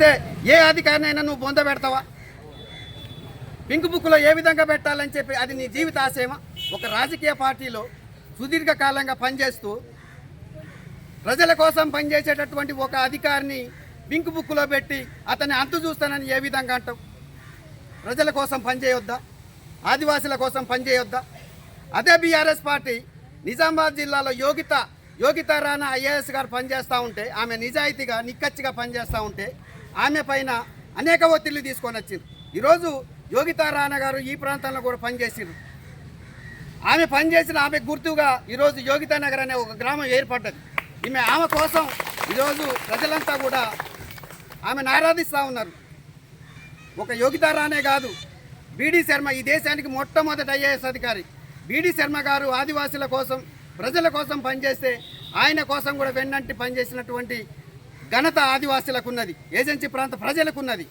ఏ అధికారినైనా నువ్వు బొంద పెడతావా? పింక్ బుక్లో ఏ విధంగా పెట్టాలని చెప్పి అది నీ జీవిత ఆశయమా? ఒక రాజకీయ పార్టీలో సుదీర్ఘకాలంగా పనిచేస్తూ ప్రజల కోసం పనిచేసేటటువంటి ఒక అధికారిని పింక్ బుక్లో పెట్టి అతన్ని అంతు చూస్తానని ఏ విధంగా అంటావు? ప్రజల కోసం పనిచేయొద్దా? ఆదివాసుల కోసం పనిచేయొద్దా? అదే బీఆర్ఎస్ పార్టీ నిజామాబాద్ జిల్లాలో యోగిత యోగిత రాణా ఐఏఎస్ గారు పనిచేస్తూ ఉంటే ఆమె నిజాయితీగా నిక్కచ్చిగా పనిచేస్తూ ఉంటే ఆమె పైన అనేక ఒత్తిళ్ళు తీసుకొని వచ్చింది. ఈరోజు యోగితారాణ గారు ఈ ప్రాంతంలో కూడా పనిచేసారు ఆమె పనిచేసిన ఆమె గుర్తుగా ఈరోజు యోగితానగర్ అనే ఒక గ్రామం ఏర్పడ్డది. ఈమె ఆమె కోసం ఈరోజు ప్రజలంతా కూడా ఆమెను ఆరాధిస్తూ ఉన్నారు. ఒక యోగితా రానే కాదు బీడీ శర్మ ఈ దేశానికి మొట్టమొదటి ఐఏఎస్ అధికారి. బీడీ శర్మ గారు ఆదివాసుల కోసం ప్రజల కోసం పనిచేస్తే ఆయన కోసం కూడా వెన్నంటి పనిచేసినటువంటి ఘనత ఆదివాసులకు ఉన్నది ఏజెన్సీ ప్రాంత ప్రజలకు ఉన్నది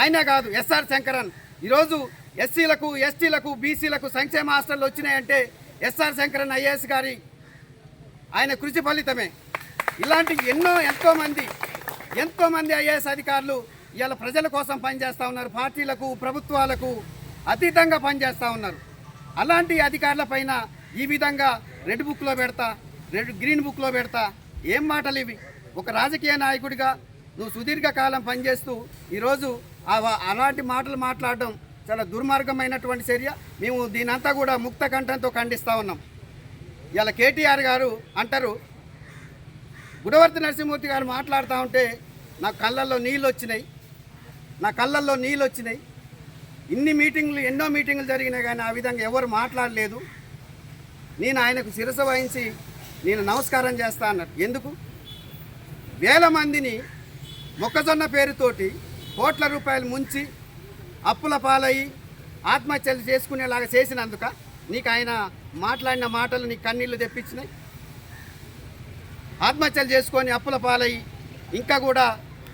ఆయన కాదు ఎస్ఆర్ శంకరన్. ఈరోజు ఎస్సీలకు ఎస్టీలకు బీసీలకు సంక్షేమ హాస్టళ్ళు వచ్చినాయంటే ఎస్ఆర్ శంకరన్ ఐఏఎస్ గారి ఆయన కృషి ఫలితమే. ఇలాంటి ఎన్నో ఎంతోమంది ఎంతోమంది ఐఏఎస్ అధికారులు ఇవాళ ప్రజల కోసం పనిచేస్తూ ఉన్నారు. పార్టీలకు ప్రభుత్వాలకు అతీతంగా పనిచేస్తూ ఉన్నారు. అలాంటి అధికారుల పైన ఈ విధంగా రెడ్ బుక్లో పెడతా రెడ్ గ్రీన్ బుక్లో పెడతా ఏం మాటలు ఇవి? ఒక రాజకీయ నాయకుడిగా నువ్వు సుదీర్ఘకాలం పనిచేస్తూ ఈరోజు ఆ అలాంటి మాటలు మాట్లాడడం చాలా దుర్మార్గమైనటువంటి చర్య. మేము దీనంతా కూడా ముక్త కంఠంతో ఖండిస్తూ ఉన్నాం. ఇలా కేటీఆర్ గారు అంటారు గుడవర్తి నరసింహమూర్తి గారు మాట్లాడుతూ ఉంటే నా కళ్ళల్లో నీళ్ళు వచ్చినాయి. నా కళ్ళల్లో నీళ్ళు వచ్చినాయి. ఇన్ని మీటింగ్లు ఎన్నో మీటింగ్లు జరిగినాయి కానీ ఆ విధంగా ఎవరు మాట్లాడలేదు. నేను ఆయనకు శిరస వహించి నేను నమస్కారం చేస్తా అన్నారు. ఎందుకు? వేల మందిని మొక్కజొన్న పేరుతోటి కోట్ల రూపాయలు ముంచి అప్పుల పాలయ్యి ఆత్మహత్యలు చేసుకునేలాగా చేసినందుక నీకు ఆయన మాట్లాడిన మాటలు నీకు కన్నీళ్ళు తెప్పించినాయి. ఆత్మహత్యలు చేసుకొని అప్పుల పాలయ్యి ఇంకా కూడా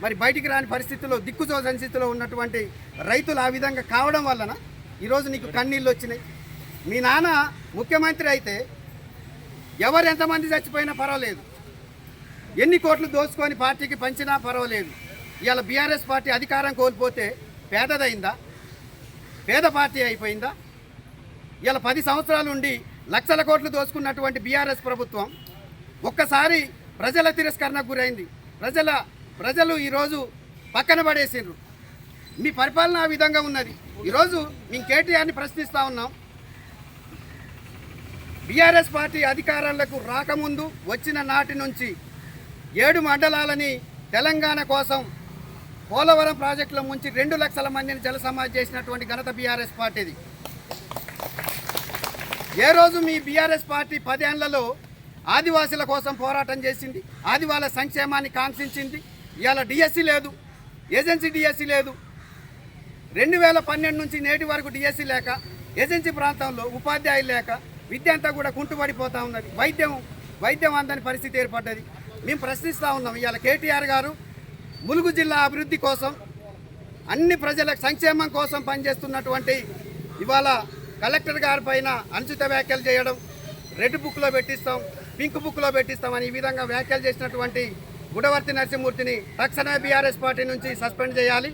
మరి బయటికి రాని పరిస్థితుల్లో దిక్కుచోని స్థితిలో ఉన్నటువంటి రైతులు ఆ విధంగా కావడం వలన ఈరోజు నీకు కన్నీళ్ళు వచ్చినాయి. మీ నాన్న ముఖ్యమంత్రి అయితే ఎవరు ఎంతమంది చచ్చిపోయినా పర్వాలేదు. ఎన్ని కోట్లు దోచుకొని పార్టీకి పంచినా పర్వాలేదు. ఇవాళ బీఆర్ఎస్ పార్టీ అధికారం కోల్పోతే పేదదైందా? పేద పార్టీ అయిపోయిందా? ఇలా పది సంవత్సరాల నుండి లక్షల కోట్లు దోచుకున్నటువంటి బీఆర్ఎస్ ప్రభుత్వం ఒక్కసారి ప్రజల తిరస్కరణకు గురైంది. ప్రజల ప్రజలు ఈరోజు పక్కన పడేసిండ్రు. మీ పరిపాలన ఆ విధంగా ఉన్నది. ఈరోజు మేము కేటీఆర్ని ప్రశ్నిస్తూ ఉన్నాం. బీఆర్ఎస్ పార్టీ అధికారాలకు రాకముందు వచ్చిన నాటి నుంచి ఏడు మండలాలని తెలంగాణ కోసం పోలవరం ప్రాజెక్టుల ముంచి రెండు లక్షల మందిని జలసమాధి చేసినటువంటి ఘనత బీఆర్ఎస్ పార్టీది. ఏ రోజు మీ బీఆర్ఎస్ పార్టీ పదేళ్ళలో ఆదివాసుల కోసం పోరాటం చేసింది ఆదివాసుల సంక్షేమాన్ని కాంక్షించింది ఇవాళ డిఎస్సి లేదు ఏజెన్సీ డిఎస్సి లేదు. రెండు వేల పన్నెండు నుంచి నేటి వరకు డిఎస్సి లేక ఏజెన్సీ ప్రాంతంలో ఉపాధ్యాయులు లేక విద్య అంతా కూడా కుంటుపడిపోతూ ఉన్నది. వైద్యం వైద్యం అందని పరిస్థితి ఏర్పడ్డది. మేము ప్రశ్నిస్తూ ఉన్నాం. ఇవాళ కేటీఆర్ గారు ములుగు జిల్లా అభివృద్ధి కోసం అన్ని ప్రజల సంక్షేమం కోసం పనిచేస్తున్నటువంటి ఇవాళ కలెక్టర్ గారి పైన అనుచిత వ్యాఖ్యలు చేయడం రెడ్ బుక్లో పెట్టిస్తాం పింక్ బుక్లో పెట్టిస్తామని ఈ విధంగా వ్యాఖ్యలు చేసినటువంటి గుడవర్తి నరసింహమూర్తిని తక్షణమే బీఆర్ఎస్ పార్టీ నుంచి సస్పెండ్ చేయాలి.